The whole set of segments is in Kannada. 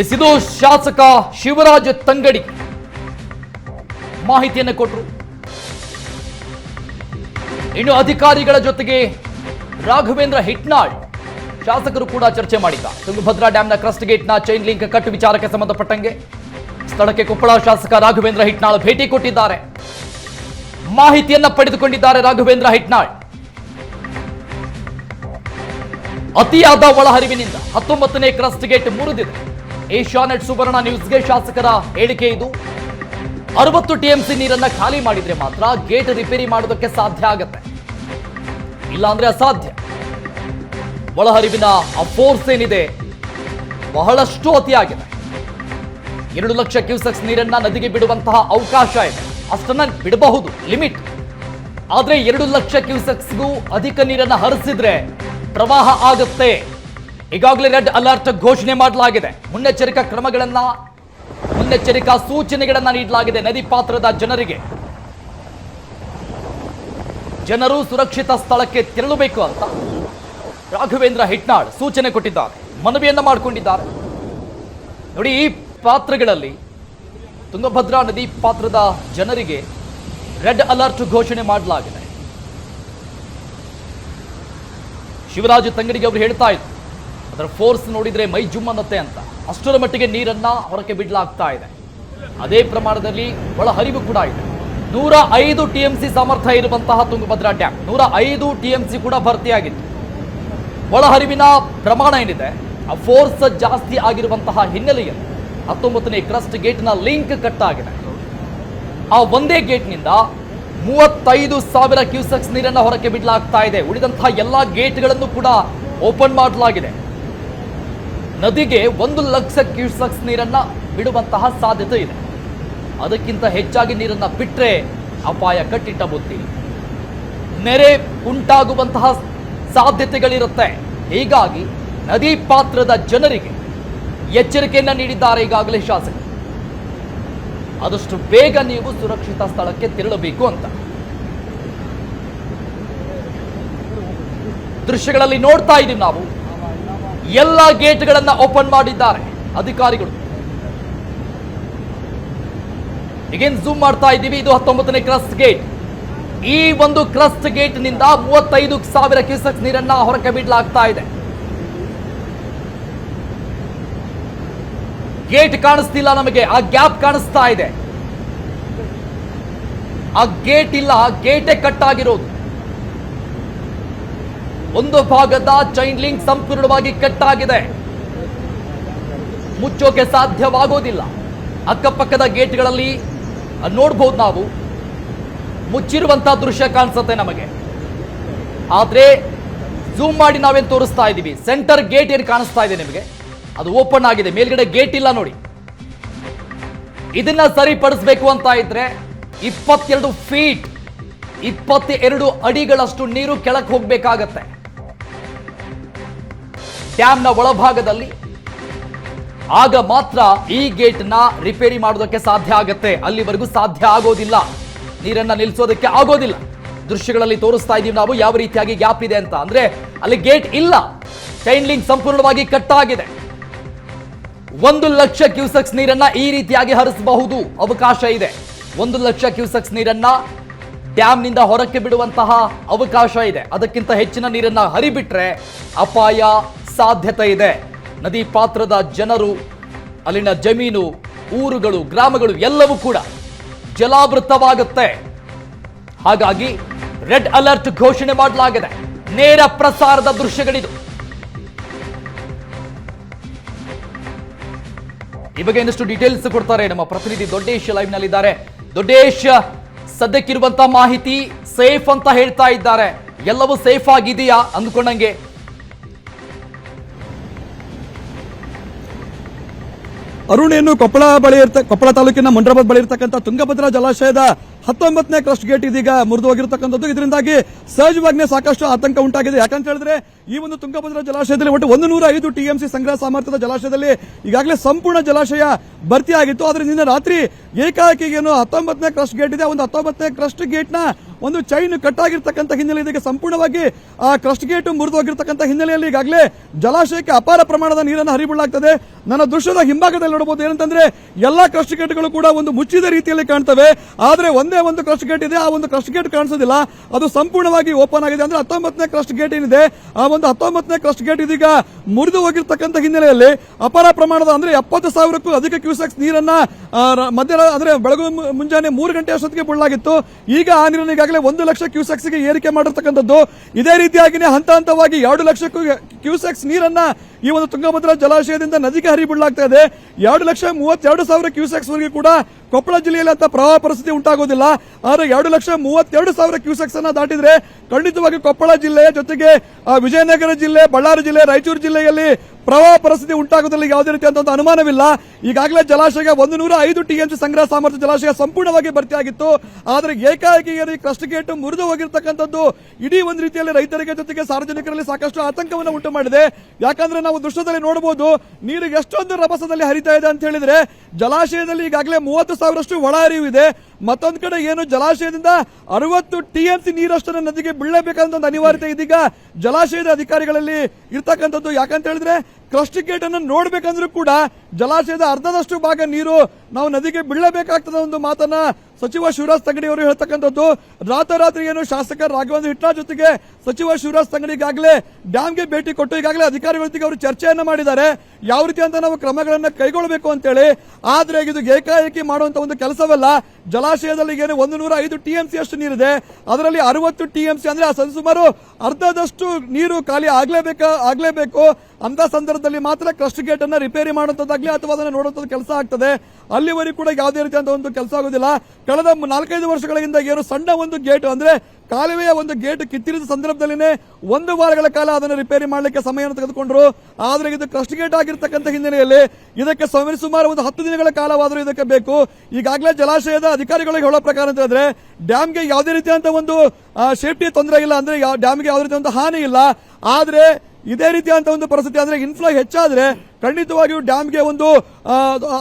ಇದು ಶಾಸಕ ಶಿವರಾಜ್ ತಂಗಡಿ ಮಾಹಿತಿಯನ್ನು ಕೊಟ್ಟರು ಇನ್ನು ಅಧಿಕಾರಿಗಳ ಜೊತೆಗೆ ರಾಘವೇಂದ್ರ ಹಿಟ್ನಾಳ್ ಶಾಸಕರು ಕೂಡ ಚರ್ಚೆ ಮಾಡಿದ್ದ. ತುಂಗಭದ್ರಾ ಡ್ಯಾಂನ ಕ್ರಸ್ಟ್ ಗೇಟ್ನ ಚೈನ್ ಲಿಂಕ್ ಕಟ್ ವಿಚಾರಕ್ಕೆ ಸಂಬಂಧಪಟ್ಟಂಗೆ ಸ್ಥಳಕ್ಕೆ ಕೊಪ್ಪಳ ಶಾಸಕ ರಾಘವೇಂದ್ರ ಹಿಟ್ನಾಳ್ ಭೇಟಿ ಕೊಟ್ಟಿದ್ದಾರೆ. ಮಾಹಿತಿಯನ್ನ ಪಡೆದುಕೊಂಡಿದ್ದಾರೆ ರಾಘವೇಂದ್ರ ಹಿಟ್ನಾಳ್. ಅತಿಯಾದ ಒಳಹರಿವಿನಿಂದ ಹತ್ತೊಂಬತ್ತನೇ ಕ್ರಸ್ಟ್ ಗೇಟ್ ಮುರಿದಿದೆ. ಏಷ್ಯಾನೆಟ್ ಸುವರ್ಣ ನ್ಯೂಸ್ಗೆ ಶಾಸಕರ ಹೇಳಿಕೆ ಇದು. ಅರವತ್ತು ಟಿಎಂಸಿ ನೀರನ್ನ ಖಾಲಿ ಮಾಡಿದ್ರೆ ಮಾತ್ರ ಗೇಟ್ ರಿಪೇರಿ ಮಾಡೋದಕ್ಕೆ ಸಾಧ್ಯ ಆಗತ್ತೆ. ಇಲ್ಲಾಂದ್ರೆ ಅಸಾಧ್ಯ. ಒಳಹರಿವಿನ ಅಫೋರ್ಸ್ ಫೋರ್ಸ್ ಏನಿದೆ, ಬಹಳಷ್ಟು ಅತಿಯಾಗಿದೆ. ಎರಡು ಲಕ್ಷ ಕ್ಯೂಸೆಕ್ಸ್ ನೀರನ್ನ ನದಿಗೆ ಬಿಡುವಂತಹ ಅವಕಾಶ ಇದೆ. ಅಷ್ಟನ್ನ ಬಿಡಬಹುದು, ಲಿಮಿಟ್. ಆದ್ರೆ ಎರಡು ಲಕ್ಷ ಕ್ಯೂಸೆಕ್ಸ್ಗೂ ಅಧಿಕ ನೀರನ್ನ ಹರಿಸಿದ್ರೆ ಪ್ರವಾಹ ಆಗುತ್ತೆ. ಈಗಾಗಲೇ ರೆಡ್ ಅಲರ್ಟ್ ಘೋಷಣೆ ಮಾಡಲಾಗಿದೆ. ಮುನ್ನೆಚ್ಚರಿಕಾ ಕ್ರಮಗಳನ್ನ, ಮುನ್ನೆಚ್ಚರಿಕಾ ಸೂಚನೆಗಳನ್ನ ನೀಡಲಾಗಿದೆ ನದಿ ಪಾತ್ರದ ಜನರಿಗೆ. ಜನರು ಸುರಕ್ಷಿತ ಸ್ಥಳಕ್ಕೆ ತೆರಳಬೇಕು ಅಂತ ರಾಘವೇಂದ್ರ ಹಿಟ್ನಾಳ್ ಸೂಚನೆ ಕೊಟ್ಟಿದ್ದಾರೆ. ಮನವಿಯನ್ನ ಮಾಡಿಕೊಂಡಿದ್ದಾರೆ. ನೋಡಿ, ಈ ಪಾತ್ರಗಳಲ್ಲಿ ತುಂಗಭದ್ರಾ ನದಿ ಪಾತ್ರದ ಜನರಿಗೆ ರೆಡ್ ಅಲರ್ಟ್ ಘೋಷಣೆ ಮಾಡಲಾಗಿದೆ. ಶಿವರಾಜು ತಂಗಡಿಗೆ ಅವರು ಹೇಳ್ತಾ ಇದ್ರು. ಅದರ ಫೋರ್ಸ್ ನೋಡಿದರೆ ಮೈ ಜುಮ್ ಅನ್ನತ್ತೆ ಅಂತ. ಅಷ್ಟರ ಮಟ್ಟಿಗೆ ನೀರನ್ನು ಹೊರಕ್ಕೆ ಬಿಡಲಾಗ್ತಾ ಇದೆ. ಅದೇ ಪ್ರಮಾಣದಲ್ಲಿ ಒಳಹರಿವು ಕೂಡ ಇದೆ. ನೂರ ಐದು ಟಿ ಎಂ ಸಿ ಸಾಮರ್ಥ್ಯ ಇರುವಂತಹ ತುಂಗಭದ್ರಾ ಡ್ಯಾಮ್ ನೂರ ಐದು ಟಿ ಎಂ ಸಿ ಕೂಡ ಭರ್ತಿಯಾಗಿತ್ತು. ಒಳಹರಿವಿನ ಪ್ರಮಾಣ ಏನಿದೆ? ಆ ಫೋರ್ಸ್ ಜಾಸ್ತಿ ಆಗಿರುವಂತಹ ಹಿನ್ನೆಲೆಯಲ್ಲಿ ಹತ್ತೊಂಬತ್ತನೇ ಕ್ರಸ್ಟ್ ಗೇಟ್ನ ಲಿಂಕ್ ಕಟ್ ಆಗಿದೆ ಆ ಒಂದೇ ಗೇಟ್ನಿಂದ ಮೂವತ್ತೈದು ಸಾವಿರ ಕ್ಯೂಸೆಕ್ಸ್ ನೀರನ್ನು ಹೊರಕ್ಕೆ ಬಿಡಲಾಗ್ತಾ ಇದೆ. ಉಳಿದಂತಹ ಎಲ್ಲ ಗೇಟ್ಗಳನ್ನು ಕೂಡ ಓಪನ್ ಮಾಡಲಾಗಿದೆ. ನದಿಗೆ ಒಂದು ಲಕ್ಷ ಕ್ಯೂಸೆಕ್ಸ್ ನೀರನ್ನ ಬಿಡುವಂತಹ ಸಾಧ್ಯತೆ ಇದೆ. ಅದಕ್ಕಿಂತ ಹೆಚ್ಚಾಗಿ ನೀರನ್ನ ಬಿಟ್ಟರೆ ಅಪಾಯ ಕಟ್ಟಿಟ್ಟ ಬುತ್ತಿ ನೆರೆ ಉಂಟಾಗುವಂತಹ ಸಾಧ್ಯತೆಗಳಿರುತ್ತೆ. ಹೀಗಾಗಿ ನದಿ ಪಾತ್ರದ ಜನರಿಗೆ ಎಚ್ಚರಿಕೆಯನ್ನು ನೀಡಿದ್ದಾರೆ ಈಗಾಗಲೇ ಶಾಸಕರು. ಆದಷ್ಟು ಬೇಗ ನೀವು ಸುರಕ್ಷಿತ ಸ್ಥಳಕ್ಕೆ ತೆರಳಬೇಕು ಅಂತ. ದೃಶ್ಯಗಳಲ್ಲಿ ನೋಡ್ತಾ ಇದ್ದೀವಿ ನಾವು. ಎಲ್ಲ ಗೇಟ್ಗಳನ್ನ ಓಪನ್ ಮಾಡಿದ್ದಾರೆ ಅಧಿಕಾರಿಗಳು. ಈಗೇನು ಝೂಮ್ ಮಾಡ್ತಾ ಇದ್ದೀವಿ. ಇದು ಹತ್ತೊಂಬತ್ತನೇ ಕ್ರಸ್ಟ್ ಗೇಟ್ ಈ ಒಂದು ಕ್ರಸ್ಟ್ ಗೇಟ್ನಿಂದ ಮೂವತ್ತೈದು ಸಾವಿರ ಕ್ಯೂಸೆಕ್ಸ್ ನೀರನ್ನ ಹೊರಕ್ಕೆ ಬಿಡಲಾಗ್ತಾ ಇದೆ. ಗೇಟ್ ಕಾಣಿಸ್ತಿಲ್ಲ ನಮಗೆ. ಆ ಗ್ಯಾಪ್ ಕಾಣಿಸ್ತಾ ಇದೆ. ಆ ಗೇಟ್ ಇಲ್ಲ. ಆ ಗೇಟೇ ಕಟ್ ಆಗಿರೋದು. ಒಂದು ಭಾಗದ ಚೈನ್ ಲಿಂಕ್ ಸಂಪೂರ್ಣವಾಗಿ ಕಟ್ ಆಗಿದೆ ಮುಚ್ಚೋಕೆ ಸಾಧ್ಯವಾಗೋದಿಲ್ಲ. ಅಕ್ಕಪಕ್ಕದ ಗೇಟ್ಗಳಲ್ಲಿ ನೋಡಬಹುದು ನಾವು. ಮುಚ್ಚಿರುವಂತಹ ದೃಶ್ಯ ಕಾಣಿಸುತ್ತೆ ನಮಗೆ. ಆದ್ರೆ ಝೂಮ್ ಮಾಡಿ ನಾವೇನು ತೋರಿಸ್ತಾ ಇದ್ದೀವಿ? ಸೆಂಟರ್ ಗೇಟ್ ಏನು ಕಾಣಿಸ್ತಾ ಇದೆ ನಿಮಗೆ? ಅದು ಓಪನ್ ಆಗಿದೆ. ಮೇಲ್ಗಡೆ ಗೇಟ್ ಇಲ್ಲ ನೋಡಿ. ಇದನ್ನ ಸರಿಪಡಿಸಬೇಕು ಅಂತ ಇದ್ರೆ, ಇಪ್ಪತ್ತೆರಡು ಫೀಟ್ ಇಪ್ಪತ್ತೆರಡು ಅಡಿಗಳಷ್ಟು ನೀರು ಕೆಳಕ್ಕೆ ಹೋಗ್ಬೇಕಾಗತ್ತೆ. ಡ್ಯಾಮ್ನ ಒಳಭಾಗದಲ್ಲಿ. ಆಗ ಮಾತ್ರ ಈ ಗೇಟ್ನ ರಿಪೇರಿ ಮಾಡೋದಕ್ಕೆ ಸಾಧ್ಯ ಆಗತ್ತೆ. ಅಲ್ಲಿವರೆಗೂ ಸಾಧ್ಯ ಆಗೋದಿಲ್ಲ. ನೀರನ್ನ ನಿಲ್ಲಿಸೋದಕ್ಕೆ ಆಗೋದಿಲ್ಲ. ದೃಶ್ಯಗಳಲ್ಲಿ ತೋರಿಸ್ತಾ ಇದೀವಿ ನಾವು ಯಾವ ರೀತಿಯಾಗಿ ಗ್ಯಾಪ್ ಇದೆ ಅಂತ. ಅಂದ್ರೆ ಅಲ್ಲಿ ಗೇಟ್ ಇಲ್ಲ. ಚೈನ್ ಲಿಂಕ್ ಸಂಪೂರ್ಣವಾಗಿ ಕಟ್ ಆಗಿದೆ ಒಂದು ಲಕ್ಷ ಕ್ಯೂಸೆಕ್ಸ್ ನೀರನ್ನ ಈ ರೀತಿಯಾಗಿ ಹರಿಸಬಹುದು ಅವಕಾಶ ಇದೆ. ಒಂದು ಲಕ್ಷ ಕ್ಯೂಸೆಕ್ಸ್ ನೀರನ್ನ ಡ್ಯಾಮ್ನಿಂದ ಹೊರಕ್ಕೆ ಬಿಡುವಂತಹ ಅವಕಾಶ ಇದೆ. ಅದಕ್ಕಿಂತ ಹೆಚ್ಚಿನ ನೀರನ್ನ ಹರಿಬಿಟ್ರೆ ಅಪಾಯ ಸಾಧ್ಯತೆ ಇದೆ. ನದಿ ಪಾತ್ರದ ಜನರು, ಅಲ್ಲಿನ ಜಮೀನು, ಊರುಗಳು, ಗ್ರಾಮಗಳು ಎಲ್ಲವೂ ಕೂಡ ಜಲಾವೃತವಾಗುತ್ತೆ. ಹಾಗಾಗಿ ರೆಡ್ ಅಲರ್ಟ್ ಘೋಷಣೆ ಮಾಡಲಾಗಿದೆ. ನೇರ ಪ್ರಸಾರದ ದೃಶ್ಯಗಳಿದು. ಈ ಬಗ್ಗೆ ಇನ್ನಷ್ಟು ಡೀಟೇಲ್ಸ್ ಕೊಡ್ತಾರೆ ನಮ್ಮ ಪ್ರತಿನಿಧಿ ದೊಡ್ಡೇಶ್ ಲೈವ್ ನಲ್ಲಿದ್ದಾರೆ ದೊಡ್ಡೇಶ್ ಸದ್ಯಕ್ಕಿರುವಂತಹ ಮಾಹಿತಿ ಸೇಫ್ ಅಂತ ಹೇಳ್ತಾ ಇದ್ದಾರೆ. ಎಲ್ಲವೂ ಸೇಫ್ ಆಗಿದೆಯಾ ಅಂದ್ಕೊಂಡಂಗೆ ಅರುಣ್ ಏನು ಕೊಪ್ಪಳ ಬಳಿ ಇರ್ತ ಕೊಪ್ಪಳ ತಾಲೂಕಿನ ಮಂಡ್ರಾಬಾದ್ ಬಳಿ ಇರ್ತಕ್ಕಂಥ ತುಂಗಭದ್ರಾ ಜಲಾಶಯದ ಹತ್ತೊಂಬತ್ತನೇ ಕ್ರಸ್ಟ್ ಗೇಟ್ ಇದೀಗ ಮುರಿದು ಹೋಗಿರತಕ್ಕಂಥದ್ದು. ಇದರಿಂದಾಗಿ ಸಹಜವಾಗಿನೇ ಸಾಕಷ್ಟು ಆತಂಕ ಉಂಟಾಗಿದೆ. ಯಾಕಂತ ಹೇಳಿದ್ರೆ ಈ ಒಂದು ತುಂಗಭದ್ರಾ ಜಲಾಶಯದಲ್ಲಿ ಒಟ್ಟು ಒಂದು ನೂರ ಐದು ಟಿಎಂಸಿ ಸಂಗ್ರಹ ಸಾಮರ್ಥ್ಯದ ಜಲಾಶಯದಲ್ಲಿ ಈಗಾಗಲೇ ಸಂಪೂರ್ಣ ಜಲಾಶಯ ಭರ್ತಿಯಾಗಿತ್ತು ಆದ್ರೆ ನಿನ್ನೆ ರಾತ್ರಿ ಏಕಾಏಕಿಗೇನು ಹತ್ತೊಂಬತ್ತನೇ ಕ್ರಸ್ಟ್ ಗೇಟ್ ಇದೆ. ಒಂದು ಹತ್ತೊಂಬತ್ತನೇ ಕ್ರಸ್ಟ್ ಗೇಟ್ನ ಒಂದು ಚೈನ್ ಕಟ್ ಆಗಿರ್ತಕ್ಕಂಥ ಹಿನ್ನೆಲೆ ಇದಕ್ಕೆ ಸಂಪೂರ್ಣವಾಗಿ ಆ ಕ್ರಸ್ಟ್ ಗೇಟ್ ಮುರಿದು ಹೋಗಿರ್ತಕ್ಕಂಥ ಹಿನ್ನೆಲೆಯಲ್ಲಿ ಈಗಾಗಲೇ ಜಲಾಶಯಕ್ಕೆ ಅಪಾರ ಪ್ರಮಾಣದ ನೀರನ್ನು ಹರಿಬಿಡಲಾಗ್ತದೆ ನನ್ನ ದೃಶ್ಯದ ಹಿಂಭಾಗದಲ್ಲಿ ನೋಡಬಹುದು ಏನಂತಂದ್ರೆ ಎಲ್ಲಾ ಕ್ರಸ್ಟ್ ಗೇಟ್ಗಳು ಕೂಡ ಒಂದು ಮುಚ್ಚಿದ ರೀತಿಯಲ್ಲಿ ಕಾಣ್ತವೆ. ಆದರೆ ಒಂದೇ ಒಂದು ಕ್ರಸ್ಟ್ ಗೇಟ್ ಇದೆ, ಆ ಒಂದು ಕ್ರಸ್ಟ್ ಗೇಟ್ ಕಾಣಿಸೋದಿಲ್ಲ. ಅದು ಸಂಪೂರ್ಣವಾಗಿ ಓಪನ್ ಆಗಿದೆ ಅಂದ್ರೆ ಹತ್ತೊಂಬತ್ತನೇ ಕ್ರಸ್ಟ್ ಗೇಟ್ ಏನಿದೆ, ಆ ಒಂದು ಹತ್ತೊಂಬತ್ತನೇ ಕ್ರಸ್ಟ್ ಗೇಟ್ ಇದೀಗ ಮುರಿದು ಹೋಗಿರ್ತಕ್ಕಂಥ ಹಿನ್ನೆಲೆಯಲ್ಲಿ ಅಪಾರ ಪ್ರಮಾಣದ ಅಂದ್ರೆ ಎಪ್ಪತ್ತು ಸಾವಿರಕ್ಕೂ ಅಧಿಕ ಕ್ಯೂಸೆಕ್ಸ್ ನೀರನ್ನ ಮಧ್ಯಾಹ್ನ ಅಂದ್ರೆ ಬೆಳಗು ಮುಂಜಾನೆ ಮೂರು ಗಂಟೆ ಅಷ್ಟೊತ್ತಿಗೆ ಬಿಡಲಾಗಿತ್ತು ಈಗ ಆ ನೀರನ್ನು ಈಗಾಗಲೇ ಒಂದು ಲಕ್ಷ ಕ್ಯೂಸೆಕ್ಸ್ಗೆ ಏರಿಕೆ ಮಾಡಿರ್ತಕ್ಕಂಥದ್ದು. ಇದೇ ರೀತಿಯಾಗಿನೇ ಹಂತ ಹಂತವಾಗಿ ಎರಡು ಲಕ್ಷಕ್ಕೂ ಕ್ಯೂಸೆಕ್ಸ್ ನೀರನ್ನ ಈ ಒಂದು ತುಂಗಭದ್ರಾ ಜಲಾಶಯದಿಂದ ನದಿಗೆ ಹರಿಬಿಡಲಾಗ್ತಾ ಇದೆ. ಎರಡು ಲಕ್ಷ ಮೂವತ್ತೆರಡು ಸಾವಿರ ಕ್ಯೂಸೆಕ್ಸ್ ವರೆಗೆ ಕೂಡ ಕೊಪ್ಪಳ ಜಿಲ್ಲೆಯಲ್ಲಿ ಅಂತ ಪ್ರವಾಹ ಪರಿಸ್ಥಿತಿ ಉಂಟಾಗೋದಿಲ್ಲ. ಆದರೆ ಎರಡು ಲಕ್ಷ ಮೂವತ್ತೆರಡು ಸಾವಿರ ಕ್ಯೂಸೆಕ್ಸ್ ಅನ್ನ ದಾಟಿದ್ರೆ ಖಂಡಿತವಾಗಿ ಕೊಪ್ಪಳ ಜಿಲ್ಲೆಯ ಜೊತೆಗೆ ವಿಜಯನಗರ ಜಿಲ್ಲೆ, ಬಳ್ಳಾರಿ ಜಿಲ್ಲೆ, ರಾಯಚೂರು ಜಿಲ್ಲೆಯಲ್ಲಿ ಪ್ರವಾಹ ಪರಿಸ್ಥಿತಿ ಉಂಟಾಗುವುದರಲ್ಲಿ ಯಾವುದೇ ರೀತಿಯಾದಂತ ಒಂದು ಅನುಮಾನವಿಲ್ಲ. ಈಗಾಗಲೇ ಜಲಾಶಯ ಒಂದು ನೂರ ಐದು ಟಿಎಂಸಿ ಸಂಗ್ರಹ ಸಾಮರ್ಥ್ಯ ಜಲಾಶಯ ಸಂಪೂರ್ಣವಾಗಿ ಭರ್ತಿಯಾಗಿತ್ತು. ಆದರೆ ಏಕಾಏಕಿ ಕ್ರಸ್ಟ್ ಗೇಟ್ ಮುರಿದು ಹೋಗಿರ್ತಕ್ಕಂಥದ್ದು ಇಡೀ ಒಂದು ರೀತಿಯಲ್ಲಿ ರೈತರಿಗೆ ಜೊತೆಗೆ ಸಾರ್ವಜನಿಕರಲ್ಲಿ ಸಾಕಷ್ಟು ಆತಂಕವನ್ನು ಉಂಟು ಮಾಡಿದೆ. ಯಾಕಂದ್ರೆ ನಾವು ದೃಶ್ಯದಲ್ಲಿ ನೋಡಬಹುದು, ನೀರು ಎಷ್ಟೊಂದು ರಭಸದಲ್ಲಿ ಹರಿತಾ ಇದೆ ಅಂತ ಹೇಳಿದ್ರೆ, ಜಲಾಶಯದಲ್ಲಿ ಈಗಾಗಲೇ ಮೂವತ್ತು ಸಾವಿರಷ್ಟು ಒಳ ಇದೆ. ಮತ್ತೊಂದು ಕಡೆ ಏನು, ಜಲಾಶಯದಿಂದ ಅರವತ್ತು ಟಿಎಂಸಿ ನೀರಷ್ಟನ್ನು ನದಿಗೆ ಬೀಳಬೇಕಾದಂತ ಒಂದು ಅನಿವಾರ್ಯತೆ ಇದೀಗ ಜಲಾಶಯದ ಅಧಿಕಾರಿಗಳಲ್ಲಿ ಇರ್ತಕ್ಕಂಥದ್ದು. ಯಾಕಂತ ಹೇಳಿದ್ರೆ ಕ್ರಸ್ಟ್ ಗೇಟ್ ಅನ್ನು ನೋಡ್ಬೇಕಂದ್ರೂ ಕೂಡ ಜಲಾಶಯದ ಅರ್ಧದಷ್ಟು ಭಾಗ ನೀರು ನಾವು ನದಿಗೆ ಬೀಳಬೇಕಾಗ್ತದೆ ಒಂದು ಮಾತನ್ನ ಸಚಿವ ಶಿವರಾಜ್ ತಂಗಡಿ ಅವರು ಹೇಳ್ತಕ್ಕಂಥದ್ದು ರಾತ್ರೋರಾತ್ರಿ ಏನು ಶಾಸಕ ರಾಘವೇಂದ್ರ ಹಿಟ್ನಾಳ್ ಜೊತೆಗೆ ಸಚಿವ ಶಿವರಾಜ್ ತಂಗಡಿ ಈಗಾಗಲೇ ಡ್ಯಾಮ್ಗೆ ಭೇಟಿ ಕೊಟ್ಟು ಈಗಾಗಲೇ ಅಧಿಕಾರಿಗಳೊಂದಿಗೆ ಅವರು ಚರ್ಚೆಯನ್ನ ಮಾಡಿದ್ದಾರೆ. ಯಾವ ರೀತಿ ಅಂತ ನಾವು ಕ್ರಮಗಳನ್ನ ಕೈಗೊಳ್ಳಬೇಕು ಅಂತೇಳಿ, ಆದ್ರೆ ಇದು ಏಕಾಏಕಿ ಮಾಡುವಂತ ಒಂದು ಕೆಲಸವಲ್ಲ. ಜಲಾಶಯದಲ್ಲಿ ಏನು ಒಂದು ನೂರ ಐದು ಟಿಎಂಸಿ ಅಷ್ಟು ನೀರಿದೆ. ಅದರಲ್ಲಿ ಅರವತ್ತು ಟಿಎಂಸಿ ಅಂದ್ರೆ ಆ ಸುಮಾರು ಅರ್ಧದಷ್ಟು ನೀರು ಖಾಲಿ ಆಗ್ಲೇಬೇಕ, ಆಗ್ಲೇಬೇಕು. ಅಂತ ಸಂದರ್ಭದಲ್ಲಿ ಮಾತ್ರ ಕ್ರಸ್ಟ್ ಗೇಟ್ ಅನ್ನ ರಿಪೇರಿ ಮಾಡುವಂತದ್ದಾಗ್ಲಿ ಅಥವಾ ಅದನ್ನ ನೋಡುವಂತ ಕೆಲಸ ಆಗ್ತದೆ. ಅಲ್ಲಿವರೆಗೂ ಕೂಡ ಯಾವುದೇ ರೀತಿಯಾದ ಒಂದು ಕೆಲಸ ಆಗೋದಿಲ್ಲ. ಕಳೆದ ನಾಲ್ಕೈದು ವರ್ಷಗಳಿಂದ ಏನು ಸಣ್ಣ ಒಂದು ಗೇಟ್ ಅಂದ್ರೆ ಕಾಲುವೆಯ ಒಂದು ಗೇಟ್ ಕಿತ್ತಿರಿದ ಸಂದರ್ಭದಲ್ಲಿನೇ ಒಂದು ವಾರಗಳ ಕಾಲ ಅದನ್ನು ರಿಪೇರಿ ಮಾಡಲಿಕ್ಕೆ ಸಮಯವನ್ನು ತೆಗೆದುಕೊಂಡ್ರು. ಆದ್ರೆ ಇದು ಕ್ರಸ್ಟ್ ಗೇಟ್ ಆಗಿರ್ತಕ್ಕಂಥ ಹಿನ್ನೆಲೆಯಲ್ಲಿ ಇದಕ್ಕೆ ಸಮ- ಸುಮಾರು ಒಂದು ಹತ್ತು ದಿನಗಳ ಕಾಲವಾದರೂ ಇದಕ್ಕೆ ಬೇಕು. ಈಗಾಗಲೇ ಜಲಾಶಯದ ಅಧಿಕಾರಿಗಳಿಗೆ ಹೇಳೋ ಪ್ರಕಾರ ಅಂತ ಹೇಳಿದ್ರೆ ಡ್ಯಾಮ್ಗೆ ಯಾವುದೇ ರೀತಿಯಂತ ಒಂದು ಸೇಫ್ಟಿ ತೊಂದರೆ ಇಲ್ಲ ಅಂದ್ರೆ ಡ್ಯಾಮ್ಗೆ ಯಾವುದೇ ರೀತಿಯಂತ ಹಾನಿ ಇಲ್ಲ. ಆದ್ರೆ ಇದೇ ರೀತಿಯಂತ ಒಂದು ಪರಿಸ್ಥಿತಿ ಅಂದ್ರೆ ಇನ್ಫ್ಲೋ ಹೆಚ್ಚಾದ್ರೆ ಖಂಡಿತವಾಗಿಯೂ ಡ್ಯಾಮ್ಗೆ ಒಂದು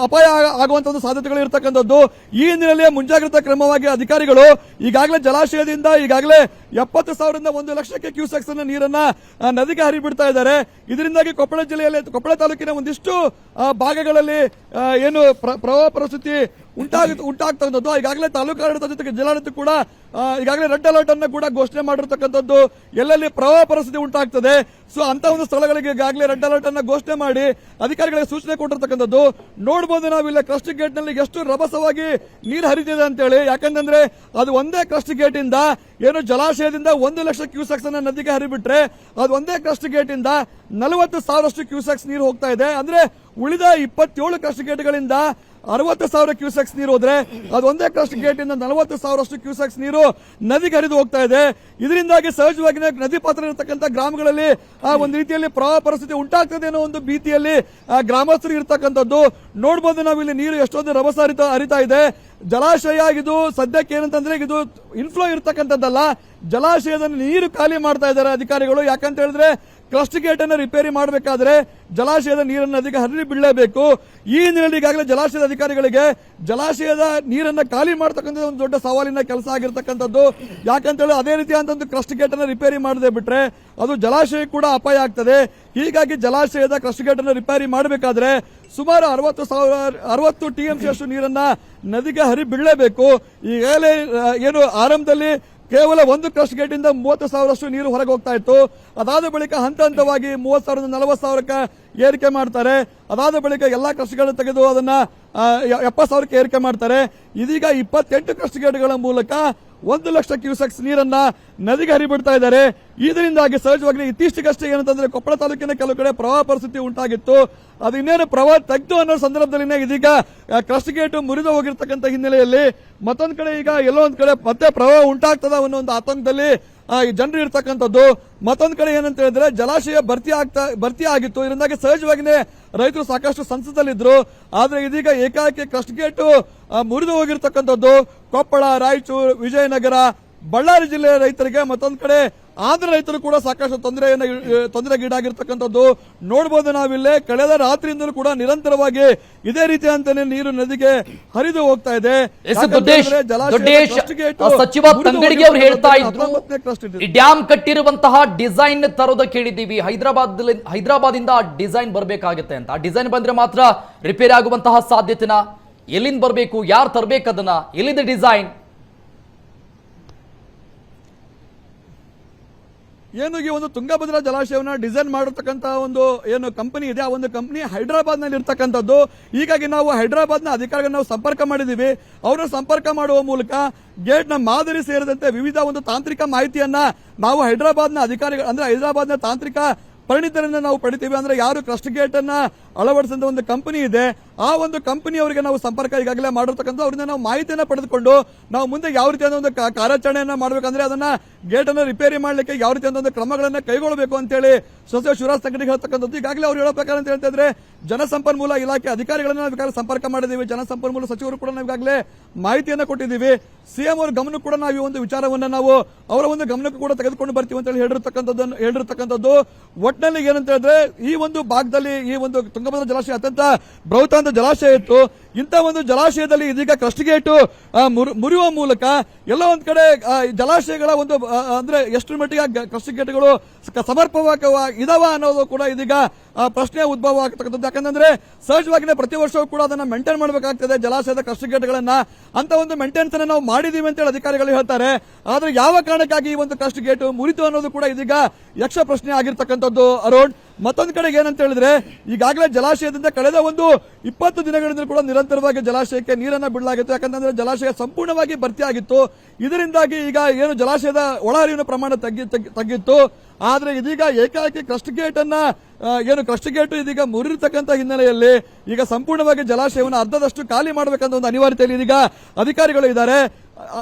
ಅಪಾಯ ಆಗ- ಆಗುವಂತ ಒಂದು ಸಾಧ್ಯತೆಗಳು ಇರತಕ್ಕಂಥದ್ದು. ಈ ಹಿನ್ನೆಲೆಯಲ್ಲಿ ಮುಂಜಾಗ್ರತಾ ಕ್ರಮವಾಗಿ ಅಧಿಕಾರಿಗಳು ಈಗಾಗಲೇ ಜಲಾಶಯದಿಂದ ಈಗಾಗಲೇ ಎಪ್ಪತ್ತು ಸಾವಿರದಿಂದ ಒಂದು ಲಕ್ಷಕ್ಕೆ ಕ್ಯೂಸೆಕ್ಸ್ ಅನ್ನ ನೀರನ್ನ ನದಿಗೆ ಹರಿಬಿಡ್ತಾ ಇದ್ದಾರೆ. ಇದರಿಂದಾಗಿ ಕೊಪ್ಪಳ ಜಿಲ್ಲೆಯಲ್ಲಿ, ಕೊಪ್ಪಳ ತಾಲೂಕಿನ ಒಂದಿಷ್ಟು ಭಾಗಗಳಲ್ಲಿ ಏನು ಪ್ರ- ಪ್ರವಾಹ ಪರಿಸ್ಥಿತಿ ಉಂಟಾಗ, ಉಂಟಾಗ್ತಕ್ಕಂಥದ್ದು. ಈಗಾಗಲೇ ತಾಲೂಕಾಡಳಿತ ಜೊತೆಗೆ ಜಿಲ್ಲಾಡಳಿತ ಕೂಡ ಈಗಾಗಲೇ ರೆಡ್ ಅಲರ್ಟ್ ಅನ್ನು ಕೂಡ ಘೋಷಣೆ ಮಾಡಿರ್ತಕ್ಕಂಥದ್ದು. ಎಲ್ಲೆಲ್ಲಿ ಪ್ರವಾಹ ಪರಿಸ್ಥಿತಿ ಉಂಟಾಗ್ತದೆ. ಸೊ ಅಂತ ಒಂದು ಸ್ಥಳಗಳಿಗೆ ಈಗಾಗಲೇ ರೆಡ್ ಅಲರ್ಟ್ ಅನ್ನು ಘೋಷಣೆ ಮಾಡಿ ಅಧಿಕಾರಿಗಳಿಗೆ ಸೂಚನೆ ಕೊಟ್ಟಿರ್ತಕ್ಕಂಥದ್ದು. ನೋಡಬಹುದು ನಾವು ಇಲ್ಲ ಕ್ರಸ್ಟ್ ಗೇಟ್ನಲ್ಲಿ ಎಷ್ಟು ರಭಸವಾಗಿ ನೀರು ಹರಿತಿದೆ ಅಂತೇಳಿ. ಯಾಕಂತಂದ್ರೆ ಅದು ಒಂದೇ ಕ್ರಸ್ಟ್ ಗೇಟ್ ಏನು ಜಲಾಶಯದಿಂದ ಒಂದು ಲಕ್ಷ ಕ್ಯೂಸೆಕ್ಸ್ ಅನ್ನ ನದಿಗೆ ಹರಿಬಿಟ್ರೆ ಅದು ಒಂದೇ ಕ್ರಸ್ಟ್ ಗೇಟ್ ಇಂದ ನಲವತ್ತು ಸಾವಿರಷ್ಟು ಕ್ಯೂಸೆಕ್ಸ್ ನೀರು ಹೋಗ್ತಾ ಇದೆ. ಅಂದ್ರೆ ಉಳಿದ ಇಪ್ಪತ್ತೇಳು ಕ್ರಸ್ಟ್ ಗೇಟ್ಗಳಿಂದ ಅರವತ್ತು ಸಾವಿರ ಕ್ಯೂಸೆಕ್ಸ್ ನೀರು ಹೋದ್ರೆ ಅದು ಒಂದೇ ಕ್ರಸ್ಟ್ ಗೇಟ್ ಇಂದ ನಲವತ್ತು ಸಾವಿರಷ್ಟು ಕ್ಯೂಸೆಕ್ಸ್ ನೀರು ನದಿಗೆ ಹರಿದು ಹೋಗ್ತಾ ಇದೆ. ಇದರಿಂದಾಗಿ ಸಹಜವಾಗಿ ನದಿ ಪಾತ್ರ ಇರತಕ್ಕಂಥ ಗ್ರಾಮಗಳಲ್ಲಿ, ಆ, ಒಂದು ರೀತಿಯಲ್ಲಿ ಪ್ರವಾಹ ಪರಿಸ್ಥಿತಿ ಉಂಟಾಗ್ತದೆ ಅನ್ನೋ ಒಂದು ಭೀತಿಯಲ್ಲಿ ಗ್ರಾಮಸ್ಥರು ಇರ್ತಕ್ಕಂಥದ್ದು. ನೋಡ್ಬೋದು ನಾವು ಇಲ್ಲಿ ನೀರು ಎಷ್ಟೊಂದು ರಭಸ ಹರಿತಾ ಹರಿತಾ ಇದೆ. ಜಲಾಶಯ ಇದು ಸದ್ಯಕ್ಕೆ ಏನಂತಂದ್ರೆ ಇದು ಇನ್ಫ್ಲೋ ಇರತಕ್ಕಂಥದ್ದಲ್ಲ. ಜಲಾಶಯದಲ್ಲಿ ನೀರು ಖಾಲಿ ಮಾಡ್ತಾ ಇದ್ದಾರೆ ಅಧಿಕಾರಿಗಳು. ಯಾಕಂತ ಹೇಳಿದ್ರೆ ಕ್ರಸ್ಟ್ ಗೇಟ್ ಅನ್ನು ರಿಪೇರಿ ಮಾಡಬೇಕಾದ್ರೆ ಜಲಾಶಯದ ನೀರನ್ನು ನದಿಗೆ ಹರಿ ಬೀಳಲೇಬೇಕು ಈ ಹಿನ್ನೆಲೆಯಲ್ಲಿ ಈಗಾಗಲೇ ಜಲಾಶಯದ ಅಧಿಕಾರಿಗಳಿಗೆ ಜಲಾಶಯದ ನೀರನ್ನು ಖಾಲಿ ಮಾಡತಕ್ಕಂಥದ್ದು ಒಂದು ದೊಡ್ಡ ಸವಾಲಿನ ಕೆಲಸ ಆಗಿರ್ತಕ್ಕಂಥದ್ದು. ಯಾಕಂತ ಹೇಳಿ ಅದೇ ರೀತಿಯಾದಂಥ ಒಂದು ಕ್ರಸ್ಟ್ ಗೇಟ್ ಅನ್ನು ರಿಪೇರಿ ಮಾಡದೆ ಬಿಟ್ರೆ ಅದು ಜಲಾಶಯ ಕೂಡ ಅಪಾಯ ಆಗ್ತದೆ. ಹೀಗಾಗಿ ಜಲಾಶಯದ ಕ್ರಸ್ಟ್ ಗೇಟ್ ಅನ್ನು ರಿಪೇರಿ ಮಾಡಬೇಕಾದ್ರೆ ಸುಮಾರು ಅರವತ್ತು ಸಾವಿರ, ಅರವತ್ತು ಟಿಎಂಸಿ ಅಷ್ಟು ನೀರನ್ನ ನದಿಗೆ ಹರಿ ಬೀಳಲೇಬೇಕು ಈಗಾಗಲೇ ಏನು ಆರಂಭದಲ್ಲಿ ಕೇವಲ ಒಂದು ಕ್ರಸ್ಟ್ ಗೇಟ್ ಇಂದ ಮೂವತ್ತು ಸಾವಿರಷ್ಟು ನೀರು ಹೊರಗೆ ಹೋಗ್ತಾ ಇತ್ತು. ಅದಾದ ಬಳಿಕ ಹಂತ ಹಂತವಾಗಿ ಮೂವತ್ತು ಸಾವಿರದ ನಲವತ್ತು ಸಾವಿರಕ್ಕೆ ಏರಿಕೆ ಮಾಡ್ತಾರೆ. ಅದಾದ ಬಳಿಕ ಎಲ್ಲಾ ಕ್ರಸ್ಟ್ಗಳನ್ನು ತೆಗೆದು ಅದನ್ನ ಎಪ್ಪತ್ತು ಸಾವಿರಕ್ಕೆ ಏರಿಕೆ ಮಾಡ್ತಾರೆ. ಇದೀಗ ಇಪ್ಪತ್ತೆಂಟು ಕ್ರಸ್ಟ್ ಗೇಟ್ಗಳ ಮೂಲಕ ಒಂದು ಲಕ್ಷ ಕ್ಯೂಸೆಕ್ಸ್ ನೀರನ್ನ ನದಿಗೆ ಹರಿಬಿಡ್ತಾ ಇದ್ದಾರೆ. ಇದರಿಂದಾಗಿ ಸಹಜವಾಗಿ ಇತ್ತೀಚೆಗಷ್ಟೇ ಏನಂತಂದ್ರೆ ಕೊಪ್ಪಳ ತಾಲೂಕಿನ ಕೆಲವು ಕಡೆ ಪ್ರವಾಹ ಪರಿಸ್ಥಿತಿ ಉಂಟಾಗಿತ್ತು. ಅದು ಇನ್ನೇನು ಪ್ರವಾಹ ತೆಗ್ದು ಅನ್ನೋ ಸಂದರ್ಭದಲ್ಲಿ ಇದೀಗ ಕ್ರಸ್ಟ್ ಗೇಟ್ ಮುರಿದು ಹೋಗಿರ್ತಕ್ಕಂಥ ಹಿನ್ನೆಲೆಯಲ್ಲಿ ಮತ್ತೊಂದು ಕಡೆ ಈಗ ಎಲ್ಲೋ ಒಂದ್ ಕಡೆ ಮತ್ತೆ ಪ್ರವಾಹ ಉಂಟಾಗ್ತದ ಅನ್ನೋ ಒಂದು ಆತಂಕದಲ್ಲಿ ಜನರು ಇರ್ತಕ್ಕಂಥದ್ದು, ಮತ್ತೊಂದು ಕಡೆ ಏನಂತ ಹೇಳಿದ್ರೆ, ಜಲಾಶಯ ಭರ್ತಿ ಆಗ್ತಾ, ಭರ್ತಿ ಆಗಿತ್ತು. ಇದರಿಂದಾಗಿ ಸಹಜವಾಗಿನೇ ರೈತರು ಸಾಕಷ್ಟು ಸಂಸದಲ್ಲಿದ್ರು. ಆದ್ರೆ ಇದೀಗ ಏಕಾಏಕಿ ಕ್ರಸ್ಟ್ ಗೇಟು ಮುರಿದು ಹೋಗಿರ್ತಕ್ಕಂಥದ್ದು. ಕೊಪ್ಪಳ, ರಾಯಚೂರು, ವಿಜಯನಗರ, ಬಳ್ಳಾರಿ ಜಿಲ್ಲೆಯ ರೈತರಿಗೆ ಮತ್ತೊಂದು ಕಡೆ ಆಂಧ್ರ ರೈತರು ಕೂಡ ಸಾಕಷ್ಟು ತೊಂದರೆಯನ್ನ ತೊಂದರೆಗೀಡಾಗಿರ್ತಕ್ಕಂಥದ್ದು ನೋಡಬಹುದು ನಾವಿಲ್ಲೇ. ಕಳೆದ ರಾತ್ರಿಯಿಂದಲೂ ಕೂಡ ನಿರಂತರವಾಗಿ ಇದೇ ರೀತಿಯಂತಾನೆ ನೀರು ನದಿಗೆ ಹರಿದು ಹೋಗ್ತಾ ಇದೆ. ಸಚಿವ ತಂಗಡಿಗೆ ಅವರು ಹೇಳ್ತಾ ಇದ್ರು. ಡ್ಯಾಮ್ ಕಟ್ಟಿರುವಂತಹ ಡಿಸೈನ್ ತರೋದಕ್ಕೆ ಕೇಳಿದ್ದೀವಿ. ಹೈದರಾಬಾದ್ ಹೈದರಾಬಾದ್ ಇಂದ ಡಿಸೈನ್ ಬರಬೇಕಾಗುತ್ತೆ ಅಂತ. ಡಿಸೈನ್ ಬಂದ್ರೆ ಮಾತ್ರ ರಿಪೇರಿ ಆಗುವಂತಹ ಸಾಧ್ಯತೆನ ಎಲ್ಲಿಂದ ಬರಬೇಕು ಯಾರು ತರಬೇಕು ಅದನ್ನ ಎಲ್ಲಿಂದ ಡಿಸೈನ್? ಏನು ಈ ಒಂದು ತುಂಗಭದ್ರಾ ಜಲಾಶಯವನ್ನು ಡಿಸೈನ್ ಮಾಡಿರ್ತಕ್ಕಂತಹ ಒಂದು ಏನು ಕಂಪನಿ ಇದೆ, ಆ ಒಂದು ಕಂಪನಿ ಹೈದರಾಬಾದ್ನಲ್ಲಿ ಇರ್ತಕ್ಕಂಥದ್ದು. ಹೀಗಾಗಿ ನಾವು ಹೈದರಾಬಾದ್ನ ಅಧಿಕಾರಿಗಳನ್ನ ನಾವು ಸಂಪರ್ಕ ಮಾಡಿದೀವಿ ಅವರ ಸಂಪರ್ಕ ಮಾಡುವ ಮೂಲಕ ಗೇಟ್ನ ಮಾದರಿ ಸೇರಿದಂತೆ ವಿವಿಧ ಒಂದು ತಾಂತ್ರಿಕ ಮಾಹಿತಿಯನ್ನ ನಾವು ಹೈದರಾಬಾದ್ನ ಅಧಿಕಾರಿಗಳು, ಅಂದ್ರೆ ಹೈದರಾಬಾದ್ನ ತಾಂತ್ರಿಕ ಪರಿಣಿತರಿಂದ ನಾವು ಪಡಿತೀವಿ. ಅಂದ್ರೆ ಯಾರು ಕ್ರಸ್ಟ್ ಗೇಟ್ ಅನ್ನ ಅಳವಡಿಸಿದ ಒಂದು ಕಂಪನಿ ಇದೆ ಆ ಒಂದು ಕಂಪನಿ ಅವರಿಗೆ ನಾವು ಸಂಪರ್ಕ ಈಗಾಗಲೇ ಮಾಡಿರ್ತಕ್ಕಂಥ ಅವರಿಂದ ನಾವು ಮಾಹಿತಿಯನ್ನು ಪಡೆದುಕೊಂಡು ನಾವು ಮುಂದೆ ಯಾವ ರೀತಿಯಾದ ಒಂದು ಕಾರ್ಯಾಚರಣೆಯನ್ನು ಮಾಡಬೇಕಂದ್ರೆ ಅದನ್ನ ಗೇಟ್ ರಿಪೇರಿ ಮಾಡಲಿಕ್ಕೆ ಯಾವ ರೀತಿಯಾದ ಒಂದು ಕ್ರಮಗಳನ್ನು ಕೈಗೊಳ್ಳಬೇಕು ಅಂತೇಳಿ ಸಚಿವ ಶಿವರಾಜ್ ತಂಗಡಿ ಹೇಳ್ತಕ್ಕಂಥದ್ದು. ಈಗಾಗಲೇ ಅವ್ರು ಹೇಳೋ ಪ್ರಕಾರ ಅಂತ ಹೇಳ್ತಾ ಜನಸಂಪನ್ಮೂಲ ಇಲಾಖೆ ಅಧಿಕಾರಿಗಳನ್ನ ನಾವು ಸಂಪರ್ಕ ಮಾಡಿದ್ದೀವಿ. ಜನಸಂಪನ್ಮೂಲ ಸಚಿವರು ಕೂಡ ನಾವು ಈಗಾಗಲೇ ಮಾಹಿತಿಯನ್ನು ಕೊಟ್ಟಿದ್ದೀವಿ. ಸಿಎಂ ಅವರ ಗಮನಕ್ಕೂ ಕೂಡ ನಾವು ಈ ಒಂದು ವಿಚಾರವನ್ನ ನಾವು ಅವರ ಒಂದು ಗಮನಕ್ಕೂ ಕೂಡ ತೆಗೆದುಕೊಂಡು ಬರ್ತೀವಿ ಅಂತ ಹೇಳಿ ಹೇಳಿರ್ತಕ್ಕಂಥದ್ದನ್ನು ಹೇಳಿರ್ತಕ್ಕಂಥದ್ದು. ಒಟ್ಟಿನಲ್ಲಿ ಏನಂತ ಹೇಳಿದ್ರೆ ಈ ಒಂದು ಭಾಗದಲ್ಲಿ ಈ ಒಂದು ತುಂಗಭದ್ರ ಜಲಾಶಯ ಅತ್ಯಂತ ಬೃಹತ್ತಾಂತ ಜಲಾಶಯ ಇತ್ತು. ಇಂಥ ಒಂದು ಜಲಾಶಯದಲ್ಲಿ ಇದೀಗ ಕ್ರಸ್ಟಿಗೇಟು ಮುರಿಯುವ ಮೂಲಕ ಎಲ್ಲ ಒಂದ್ ಕಡೆ ಜಲಾಶಯಗಳ ಒಂದು ಅಂದ್ರೆ ಎಷ್ಟು ಮಟ್ಟಿಗೆ ಕ್ರಸ್ಟಿಗೇಟ್ಗಳು ಸಮರ್ಪಕವಾಗಿ ಇದಾವ ಅನ್ನೋದು ಕೂಡ ಇದೀಗ ಪ್ರಶ್ನೆ ಉದ್ಭವ ಆಗ್ತಕ್ಕಂಥದ್ದು. ಯಾಕಂದ್ರೆ ಸಹಜವಾಗಿನೇ ಪ್ರತಿ ವರ್ಷವೂ ಕೂಡ ಅದನ್ನ ಮೇಂಟೈನ್ ಮಾಡಬೇಕಾಗ್ತದೆ ಜಲಾಶಯದ ಕ್ರಸ್ಟಿಗೇಟ್ಗಳನ್ನ ಅಂತ ಒಂದು ಮೇಂಟೆನೆನ್ಸ್ ಅನ್ನ ನಾವು ಮಾಡಿದೀವಿ ಅಂತ ಹೇಳಿ ಅಧಿಕಾರಿಗಳು ಹೇಳ್ತಾರೆ. ಆದ್ರೆ ಯಾವ ಕಾರಣಕ್ಕಾಗಿ ಈ ಒಂದು ಕ್ರಸ್ಟ್ ಗೇಟ್ ಮುರಿತು ಅನ್ನೋದು ಕೂಡ ಇದೀಗ ಯಕ್ಷ ಪ್ರಶ್ನೆ ಆಗಿರ್ತಕ್ಕಂಥದ್ದು. ಅರುಣ್ ಮತ್ತೊಂದು ಕಡೆಗೆ ಏನಂತ ಹೇಳಿದ್ರೆ, ಈಗಾಗಲೇ ಜಲಾಶಯದಿಂದ ಕಳೆದ ಒಂದು ಇಪ್ಪತ್ತು ದಿನಗಳಿಂದ ಕೂಡ ನಿರಂತರವಾಗಿ ಜಲಾಶಯಕ್ಕೆ ನೀರನ್ನ ಬಿಡಲಾಗಿತ್ತು. ಯಾಕಂತಂದ್ರೆ ಜಲಾಶಯ ಸಂಪೂರ್ಣವಾಗಿ ಭರ್ತಿಯಾಗಿತ್ತು ಇದರಿಂದಾಗಿ ಈಗ ಏನು ಜಲಾಶಯದ ಒಳಹರಿವಿನ ಪ್ರಮಾಣ ತಗ್ಗಿ ತಗ್ಗಿ- ತಗ್ಗಿತ್ತು. ಆದ್ರೆ ಇದೀಗ ಏಕಾಏಕಿ ಕ್ರಸ್ಟ್ ಗೇಟ್ ಅನ್ನ ಏನು ಕ್ರಸ್ಟ್ ಗೇಟ್ ಇದೀಗ ಮುರಿರ್ತಕ್ಕಂಥ ಹಿನ್ನೆಲೆಯಲ್ಲಿ ಈಗ ಸಂಪೂರ್ಣವಾಗಿ ಜಲಾಶಯವನ್ನು ಅರ್ಧದಷ್ಟು ಖಾಲಿ ಮಾಡಬೇಕಂತ ಒಂದು ಅನಿವಾರ್ಯತೆಯಲ್ಲಿ ಇದೀಗ ಅಧಿಕಾರಿಗಳು ಇದ್ದಾರೆ.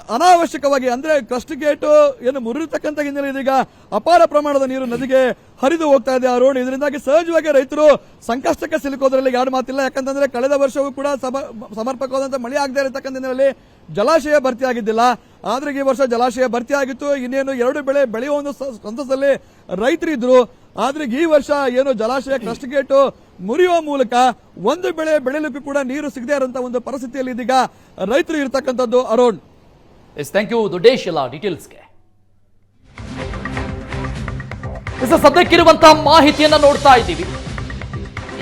ಅನಾವಶ್ಯಕವಾಗಿ, ಅಂದ್ರೆ ಕ್ರಸ್ಟ್ ಗೇಟ್ ಏನು ಮುರಿರ್ತಕ್ಕಂಥ ಹಿನ್ನೆಲೆ ಇದೀಗ ಅಪಾರ ಪ್ರಮಾಣದ ನೀರು ನದಿಗೆ ಹರಿದು ಹೋಗ್ತಾ ಇದೆ ಅರುಣ್ ಇದರಿಂದಾಗಿ ಸಹಜವಾಗಿ ರೈತರು ಸಂಕಷ್ಟಕ್ಕೆ ಸಿಲುಕೋದ್ರಲ್ಲಿ ಯಾರು ಮಾತಿಲ್ಲ. ಯಾಕಂತಂದ್ರೆ ಕಳೆದ ವರ್ಷವೂ ಕೂಡ ಸಮ- ಸಮರ್ಪಕವಾದಂತ ಮಳೆ ಆಗದೆ ಇರತಕ್ಕಂಥ ಹಿನ್ನೆಲೆಯಲ್ಲಿ ಜಲಾಶಯ ಭರ್ತಿ ಆಗಿದ್ದಿಲ್ಲ. ಆದ್ರೆ ಈ ವರ್ಷ ಜಲಾಶಯ ಭರ್ತಿ ಆಗಿತ್ತು. ಇನ್ನೇನು ಎರಡು ಬೆಳೆ ಬೆಳೆಯುವ ಒಂದು ಸಂತಸದಲ್ಲಿ ಸಂತಸದಲ್ಲಿ ರೈತರಿದ್ರು. ಆದ್ರೆ ಈ ವರ್ಷ ಏನು ಜಲಾಶಯ ಕ್ರಸ್ಟ್ ಗೇಟ್ ಮುರಿಯುವ ಮೂಲಕ ಒಂದು ಬೆಳೆ ಬೆಳೆಯಲಿಕ್ಕೂ ಕೂಡ ನೀರು ಸಿಗದೇ ಇರುವಂತಹ ಒಂದು ಪರಿಸ್ಥಿತಿಯಲ್ಲಿ ಇದೀಗ ರೈತರು ಇರತಕ್ಕಂಥದ್ದು Arun S thank you Doddesh ಎಲ್ಲ ಡೀಟೇಲ್ಸ್ಗೆ ಸದ್ಯಕ್ಕಿರುವಂತಹ ಮಾಹಿತಿಯನ್ನ ನೋಡ್ತಾ ಇದ್ದೀವಿ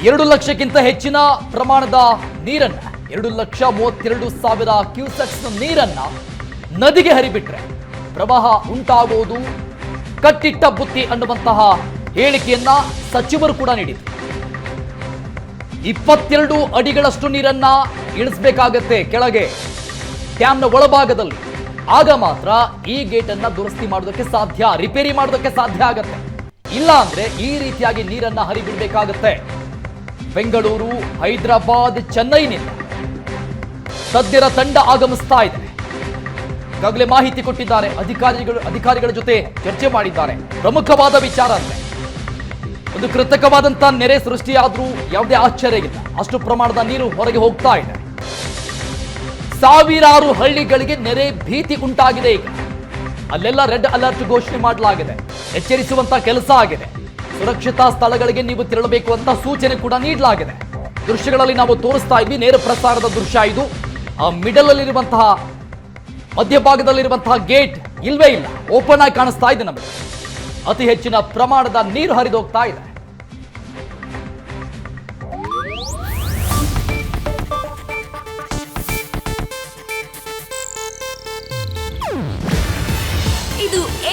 ಎರಡು ಲಕ್ಷಕ್ಕಿಂತ ಹೆಚ್ಚಿನ ಪ್ರಮಾಣದ ನೀರನ್ನ ಎರಡು ಲಕ್ಷ ಮೂವತ್ತೆರಡು ಸಾವಿರ ಕ್ಯೂಸೆಕ್ಸ್ ನೀರನ್ನ ನದಿಗೆ ಹರಿಬಿಟ್ರೆ ಪ್ರವಾಹ ಉಂಟಾಗುವುದು ಕಟ್ಟಿಟ್ಟ ಬುತ್ತಿ ಅನ್ನುವಂತಹ ಹೇಳಿಕೆಯನ್ನ ಸಚಿವರು ಕೂಡ ನೀಡಿದರು ಇಪ್ಪತ್ತೆರಡು ಅಡಿಗಳಷ್ಟು ನೀರನ್ನ ಇಳಿಸಬೇಕಾಗತ್ತೆ ಕೆಳಗೆ ಡ್ಯಾಮ್ನ ಒಳಭಾಗದಲ್ಲಿ ಆಗ ಮಾತ್ರ ಈ ಗೇಟ್ ಅನ್ನ ದುರಸ್ತಿ ಮಾಡೋದಕ್ಕೆ ಸಾಧ್ಯ, ರಿಪೇರಿ ಮಾಡೋದಕ್ಕೆ ಸಾಧ್ಯ ಆಗತ್ತೆ. ಇಲ್ಲ ಅಂದ್ರೆ ಈ ರೀತಿಯಾಗಿ ನೀರನ್ನ ಹರಿಬಿಡ್ಬೇಕಾಗತ್ತೆ. ಬೆಂಗಳೂರು, ಹೈದರಾಬಾದ್, ಚೆನ್ನೈನಿಂದ ಸದ್ಯರ ತಂಡ ಆಗಮಿಸ್ತಾ ಇದೆ. ಈಗಾಗಲೇ ಮಾಹಿತಿ ಕೊಟ್ಟಿದ್ದಾರೆ, ಅಧಿಕಾರಿಗಳು, ಅಧಿಕಾರಿಗಳ ಜೊತೆ ಚರ್ಚೆ ಮಾಡಿದ್ದಾರೆ. ಪ್ರಮುಖವಾದ ವಿಚಾರ ಅಂದ್ರೆ, ಒಂದು ಕೃತಕವಾದಂತಹ ನೆರೆ ಸೃಷ್ಟಿಯಾದ್ರೂ ಯಾವುದೇ ಆಶ್ಚರ್ಯ ಇಲ್ಲ. ಅಷ್ಟು ಪ್ರಮಾಣದ ನೀರು ಹೊರಗೆ ಹೋಗ್ತಾ ಇದೆ. ಸಾವಿರಾರು ಹಳ್ಳಿಗಳಿಗೆ ನೆರೆ ಭೀತಿ ಉಂಟಾಗಿದೆ ಈಗ. ಅಲ್ಲೆಲ್ಲ ರೆಡ್ ಅಲರ್ಟ್ ಘೋಷಣೆ ಮಾಡಲಾಗಿದೆ. ಎಚ್ಚರಿಸುವಂತ ಕೆಲಸ ಆಗಿದೆ. ಸುರಕ್ಷಿತ ಸ್ಥಳಗಳಿಗೆ ನೀವು ತೆರಳಬೇಕು ಅಂತ ಸೂಚನೆ ಕೂಡ ನೀಡಲಾಗಿದೆ. ದೃಶ್ಯಗಳಲ್ಲಿ ನಾವು ತೋರಿಸ್ತಾ ಇದ್ವಿ, ನೇರ ಪ್ರಸಾರದ ದೃಶ್ಯ ಇದು. ಆ ಮಿಡಲ್ ಅಲ್ಲಿರುವಂತಹ ಮಧ್ಯಭಾಗದಲ್ಲಿರುವಂತಹ ಗೇಟ್ ಇಲ್ವೇ ಇಲ್ಲ. ಓಪನ್ ಆಗಿ ಕಾಣಿಸ್ತಾ ಇದೆ ನಮಗೆ. ಅತಿ ಹೆಚ್ಚಿನ ಪ್ರಮಾಣದ ನೀರು ಹರಿದೋಗ್ತಾ ಇದೆ.